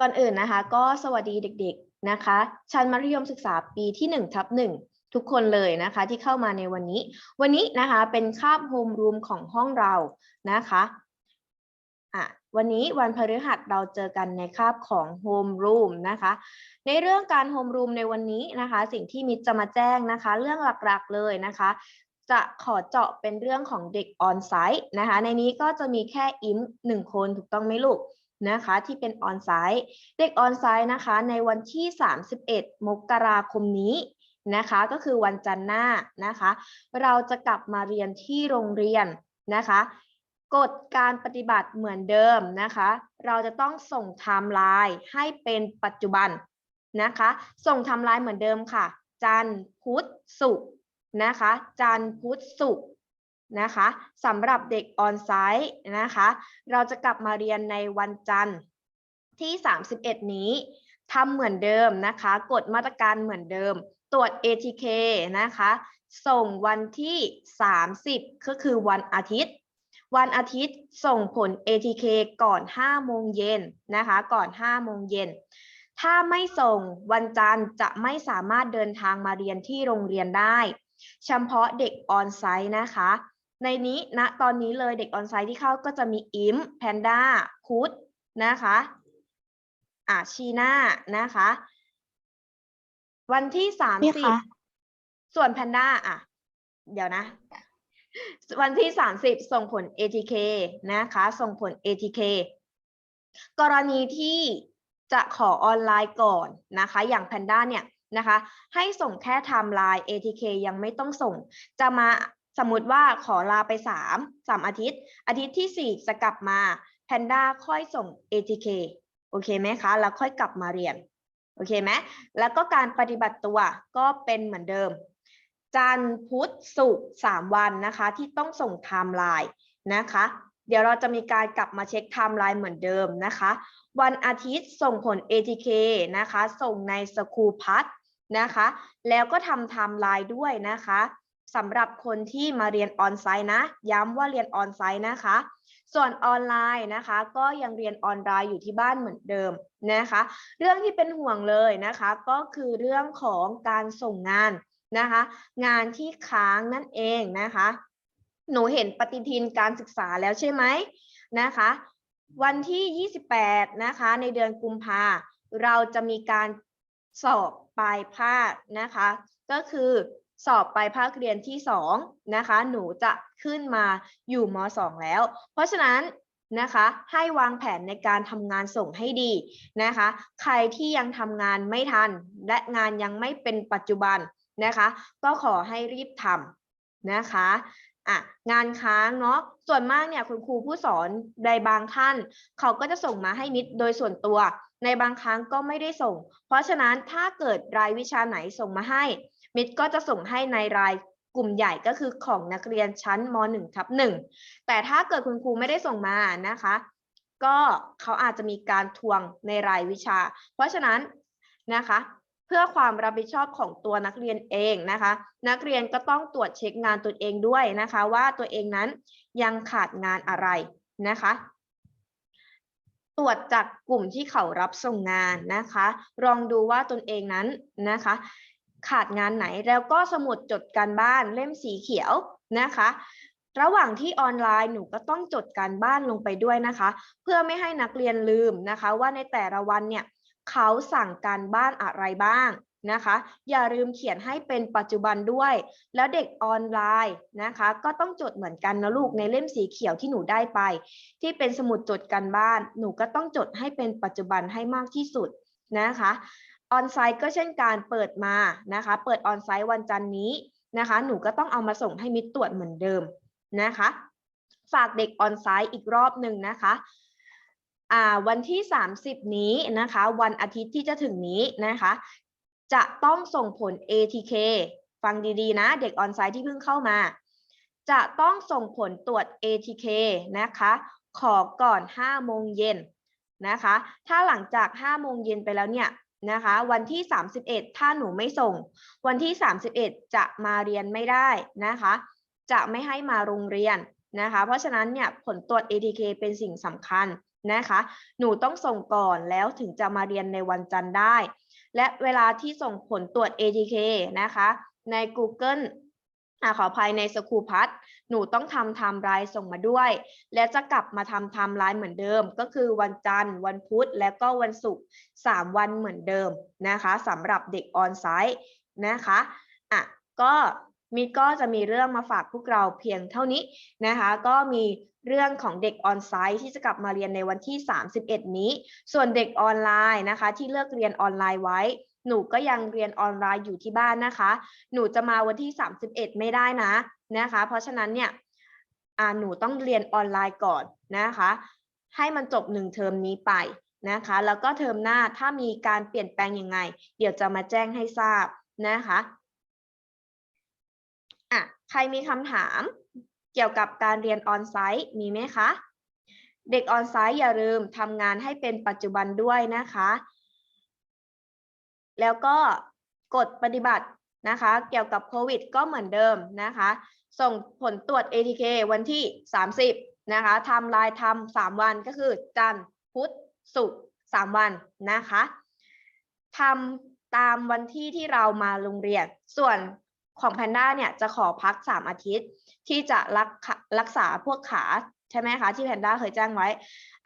ก่อนอื่นนะคะ ก็สวัสดีเด็กๆนะคะ ชั้นมัธยมศึกษาปีที่1ทับหนึ่งทุกคนเลยนะคะที่เข้ามาในวันนี้ วันนี้นะคะเป็นคาบโฮมรูมของห้องเรานะคะอะวันนี้วันพฤหัสเราเจอกันในคาบของโฮมรูมนะคะ ในเรื่องการโฮมรูมในวันนี้นะคะ สิ่งที่มิตรจะมาแจ้งนะคะ เรื่องหลักๆเลยนะคะ จะขอเจาะเป็นเรื่องของเด็กออนไซต์นะคะ ในนี้ก็จะมีแค่อิมหนึ่งคนถูกต้องไหมลูก นะคะที่เป็นออนไซต์เด็กออนไซต์นะคะในวันที่ 31 มกราคมนี้นะคะก็คือวันจันทร์หน้านะคะ เราจะกลับมาเรียนที่โรงเรียนนะคะกฎการปฏิบัติเหมือนเดิมนะคะ เราจะต้องส่งไทม์ไลน์ให้เป็นปัจจุบันนะคะ ส่งไทม์ไลน์เหมือนเดิมค่ะ จันทร์พุธศุกร์นะคะ จันทร์พุธศุกร์ นะคะสำหรับเด็กออนไซต์นะคะ เราจะกลับมาเรียนในวันจันทร์ที่ 31 นี้ทำเหมือนเดิมนะคะกฎมาตรการเหมือนเดิม ตรวจ ATK นะคะ ส่งวันที่ 30 ก็คือวันอาทิตย์ วันอาทิตย์ส่งผล ATK ก่อน 5 โมงเย็นนะคะ ก่อน 5 โมงเย็น ถ้าไม่ส่งวันจันทร์จะไม่สามารถเดินทางมาเรียนที่โรงเรียนได้ เฉพาะเด็กออนไซต์นะคะ ในนี้ณนะตอนนี้เลยเด็กออนไซต์ที่เข้าก็จะมีอิมแพนด้าพุธนะคะอ่าชีน่านะคะ วันที่สามพี่สิบคะส่วนแพนด้าอะ เดี๋ยวนะ วันที่สามสิบส่งผล ATK นะคะ ส่งผล ATK กรณีที่จะขอออนไลน์ก่อนนะคะ อย่างแพนด้าเนี่ยนะคะ ให้ส่งแค่ไทม์ไลน์ ATK ยังไม่ต้องส่ง จะมา สมมติว่าขอลาไป 3 3 อาทิตย์ อาทิตย์ที่ 4 จะกลับมาแพนด้าค่อยส่ง ATK โอเคไหมคะ แล้วค่อยกลับมาเรียน โอเคไหมแล้วก็การปฏิบัติตัวก็เป็นเหมือนเดิม จันพุธศุกร์สามวันนะคะ ที่ต้องส่งไทม์ไลน์นะคะ เดี๋ยวเราจะมีการกลับมาเช็คไทม์ไลน์เหมือนเดิมนะคะ วันอาทิตย์ส่งผล ATK นะคะ ส่งในสคูพัทนะคะ แล้วก็ทำไทม์ไลน์ด้วยนะคะ สำหรับคนที่มาเรียนออนไซต์นะ ย้ำว่าเรียนออนไซต์นะคะ ส่วนออนไลน์นะคะ ก็ยังเรียนออนไลน์อยู่ที่บ้านเหมือนเดิมนะคะ เรื่องที่เป็นห่วงเลยนะคะ ก็คือเรื่องของการส่งงานนะคะ งานที่ค้างนั่นเองนะคะ หนูเห็นปฏิทินการศึกษาแล้วใช่ไหมนะคะ วันที่ 28 นะคะ ในเดือนกุมภาเราจะมีการสอบปลายภาคนะคะ ก็คือ สอบปลายภาคเรียนที่2นะคะ หนูจะขึ้นมาอยู่ม 2 แล้ว เพราะฉะนั้นนะคะให้วางแผนในการทำงานส่งให้ดีนะคะ ใครที่ยังทำงานไม่ทัน และงานยังไม่เป็นปัจจุบันนะคะ ก็ขอให้รีบทำนะคะอะงานค้างเนาะส่วนมากเนี่ยคุณครูผู้สอนในบางท่าน เขาก็จะส่งมาให้มิตรโดยส่วนตัว ในบางครั้งก็ไม่ได้ส่ง เพราะฉะนั้นถ้าเกิดรายวิชาไหนส่งมาให้ มิตรก็จะส่งให้ในรายกลุ่มใหญ่ก็คือของนักเรียนชั้นม .1 ทับ1แต่ถ้าเกิดคุณครูไม่ได้ส่งมานะคะ ก็เขาอาจจะมีการทวงในรายวิชา เพราะฉะนั้นนะคะ เพื่อความรับผิดชอบของตัวนักเรียนเองนะคะ นักเรียนก็ต้องตรวจเช็คงานตัวเองด้วยนะคะ ว่าตัวเองนั้นยังขาดงานอะไรนะคะ ตรวจจากกลุ่มที่เขารับส่งงานนะคะลองดูว่าตนเองนั้นนะคะ ขาดงานไหนแล้วก็สมุดจดการบ้านเล่มสีเขียวนะคะ ระหว่างที่ออนไลน์หนูก็ต้องจดการบ้านลงไปด้วยนะคะ เพื่อไม่ให้นักเรียนลืมนะคะ ว่าในแต่ละวันเนี่ยเขาสั่งการบ้านอะไรบ้างนะคะ อย่าลืมเขียนให้เป็นปัจจุบันด้วย แล้วเด็กออนไลน์นะคะ ก็ต้องจดเหมือนกันนะลูกในเล่มสีเขียวที่หนูได้ไป ที่เป็นสมุดจดการบ้าน หนูก็ต้องจดให้เป็นปัจจุบันให้มากที่สุดนะคะ ออนไซต์ก็เช่นการเปิดมานะคะ เปิดออนไซต์วันจันนี้นะคะ หนูก็ต้องเอามาส่งให้มิตรตรวจเหมือนเดิมนะคะ ฝากเด็กออนไซต์อีกรอบหนึ่งนะคะอ่าวันที่ 30 นี้นะคะ วันอาทิตย์ที่จะถึงนี้นะคะ จะต้องส่งผล ATK ฟังดีๆนะ เด็กออนไซต์ที่เพิ่งเข้ามา จะต้องส่งผลตรวจ ATK นะคะ ขอก่อน 5 โมงเย็นนะคะ ถ้าหลังจาก 5 โมงเย็นไปแล้วเนี่ย นะคะ วันที่ 31 ถ้าหนูไม่ส่ง วันที่ 31 จะมาเรียนไม่ได้นะคะ จะไม่ให้มาโรงเรียนนะคะ เพราะฉะนั้นเนี่ยผลตรวจ ATK เป็นสิ่งสำคัญนะคะ หนูต้องส่งก่อนแล้วถึงจะมาเรียนในวันจันทร์ได้ และเวลาที่ส่งผลตรวจ ATK นะคะ ใน Google อ่าขออภัยในสคูพัทหนูต้องทำไทม์ไลน์ส่งมาด้วย และจะกลับมาทำไทม์ไลน์เหมือนเดิม ก็คือวันจันทร์ วันพุธ และก็วันศุกร์3วันเหมือนเดิมนะคะสำหรับเด็กออนไซต์นะคะอะก็มีก็จะมีเรื่องมาฝากพวกเราเพียงเท่านี้นะคะ ก็มีเรื่องของเด็กออนไซต์ที่จะกลับมาเรียนในวันที่ 31 นี้ ส่วนเด็กออนไลน์นะคะ ที่เลือกเรียนออนไลน์ไว้ หนูก็ยังเรียนออนไลน์อยู่ที่บ้านนะคะ หนูจะมาวันที่ 31 ไม่ได้นะนะคะ เพราะฉะนั้นเนี่ยหนูต้องเรียนออนไลน์ก่อนนะคะ ให้มันจบหนึ่งเทอมนี้ไปนะคะ แล้วก็เทอมหน้าถ้ามีการเปลี่ยนแปลงยังไง เดี๋ยวจะมาแจ้งให้ทราบนะคะอะใครมีคำถามเกี่ยวกับการเรียนออนไซต์มีไหมคะ เด็กออนไซต์อย่าลืมทำงานให้เป็นปัจจุบันด้วยนะคะ แล้วก็กฎปฏิบัตินะคะ เกี่ยวกับโควิดก็เหมือนเดิมนะคะ ส่งผลตรวจ ATK วันที่ 30 นะคะทำลายทำ3วันก็คือจันทร์พุธศุกร์3วันนะคะทำตามวันที่ที่เรามาโรงเรียน ส่วนของแพนด้าเนี่ยจะขอพัก 3 อาทิตย์ ที่จะรักรักษาพวกขา ใช่ไหมคะที่แพนด้าเคยแจ้งไว้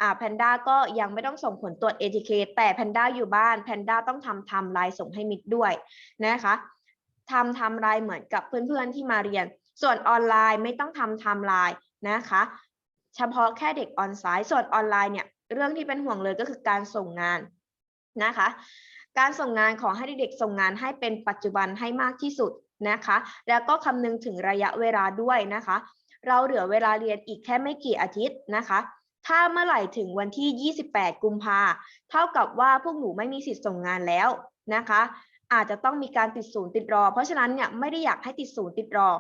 อ่าแพนด้าก็ยังไม่ต้องส่งผลตรวจ ATK แต่แพนด้าอยู่บ้านแพนด้าต้องทำไทม์ไลน์ส่งให้มิดด้วยนะคะทำไทม์ไลน์เหมือนกับเพื่อนๆที่มาเรียน ส่วนออนไลน์ไม่ต้องทำไทม์ไลน์นะคะ เฉพาะแค่เด็กออนไซต์ส่วนออนไลน์เนี่ยเรื่องที่เป็นห่วงเลยก็คือการส่งงานนะคะ การส่งงานขอให้เด็กๆส่งงานให้เป็นปัจจุบันให้มากที่สุดนะคะ แล้วก็คำนึงถึงระยะเวลาด้วยนะคะ เราเหลือเวลาเรียนอีกแค่ไม่กี่อาทิตย์นะคะ ถ้าเมื่อไหร่ถึงวันที่ 28 กุมภาเท่ากับว่าพวกหนูไม่มีสิทธิ์ส่งงานแล้วนะคะ อาจจะต้องมีการติดศูนย์ติดรอ เพราะฉะนั้นเนี่ยไม่ได้อยากให้ติดศูนย์ติดรอ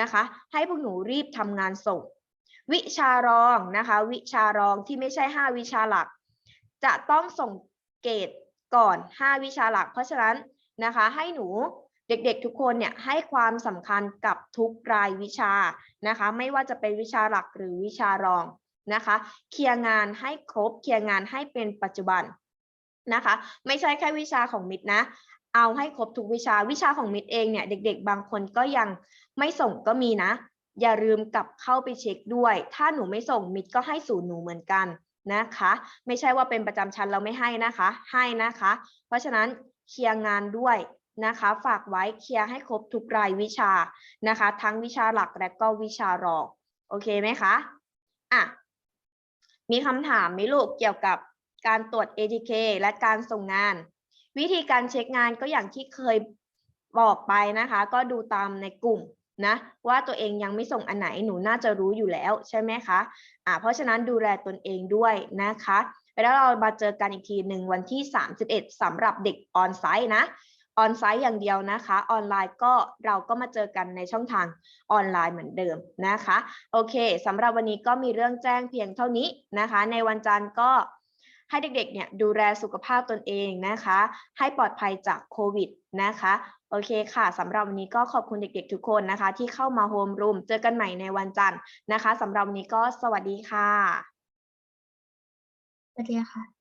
นะคะ ให้พวกหนูรีบทำงานส่ง วิชารองนะคะ วิชารองที่ไม่ใช่ 5 วิชาหลัก จะต้องส่งเกรดก่อน 5 วิชาหลัก เพราะฉะนั้นนะคะ ให้หนู เด็กๆทุกคนเนี่ยให้ความสำคัญกับทุกรายวิชานะคะ ไม่ว่าจะเป็นวิชาหลักหรือวิชารองนะคะ เคลียร์งานให้ครบ เคลียร์งานให้เป็นปัจจุบันนะคะ ไม่ใช่แค่วิชาของมิดนะ เอาให้ครบทุกวิชาวิชาของมิดเองเนี่ยเด็ก ๆ บางคนก็ยังไม่ส่งก็มีนะ อย่าลืมกลับเข้าไปเช็คด้วย ถ้าหนูไม่ส่งมิดก็ให้ศูนย์หนูเหมือนกันนะคะ ไม่ใช่ว่าเป็นประจำชั้นเราไม่ให้นะคะ ให้นะคะ เพราะฉะนั้นเคลียร์งานด้วย นะคะ ฝากไว้เคลียร์ให้ครบทุกรายวิชานะคะ ทั้งวิชาหลักและก็วิชารองโอเคไหมคะอะมีคำถามไหมลูกเกี่ยวกับการตรวจ ATK และการส่งงาน วิธีการเช็คงานก็อย่างที่เคยบอกไปนะคะ ก็ดูตามในกลุ่มนะว่าตัวเองยังไม่ส่งอันไหนหนูน่าจะรู้อยู่แล้วใช่ไหมคะอ่าเพราะฉะนั้นดูแลตนเองด้วยนะคะ แล้วเรามาเจอกันอีกทีหนึ่งวันที่ 31สำหรับเด็กออนไซต์นะ ออนไซต์อย่างเดียวนะคะ ออนไลน์ก็เราก็มาเจอกันในช่องทางออนไลน์เหมือนเดิมนะคะ โอเคสำหรับวันนี้ก็มีเรื่องแจ้งเพียงเท่านี้นะคะ ในวันจันทร์ก็ให้เด็กๆ เนี่ยดูแลสุขภาพตนเองนะคะ ให้ปลอดภัยจากโควิดนะคะ โอเคค่ะ สำหรับวันนี้ก็ขอบคุณเด็กๆ ทุกคนนะคะ ที่เข้ามาโฮมรูม เจอกันใหม่ในวันจันทร์นะคะ สำหรับวันนี้ก็สวัสดีค่ะ สวัสดีค่ะ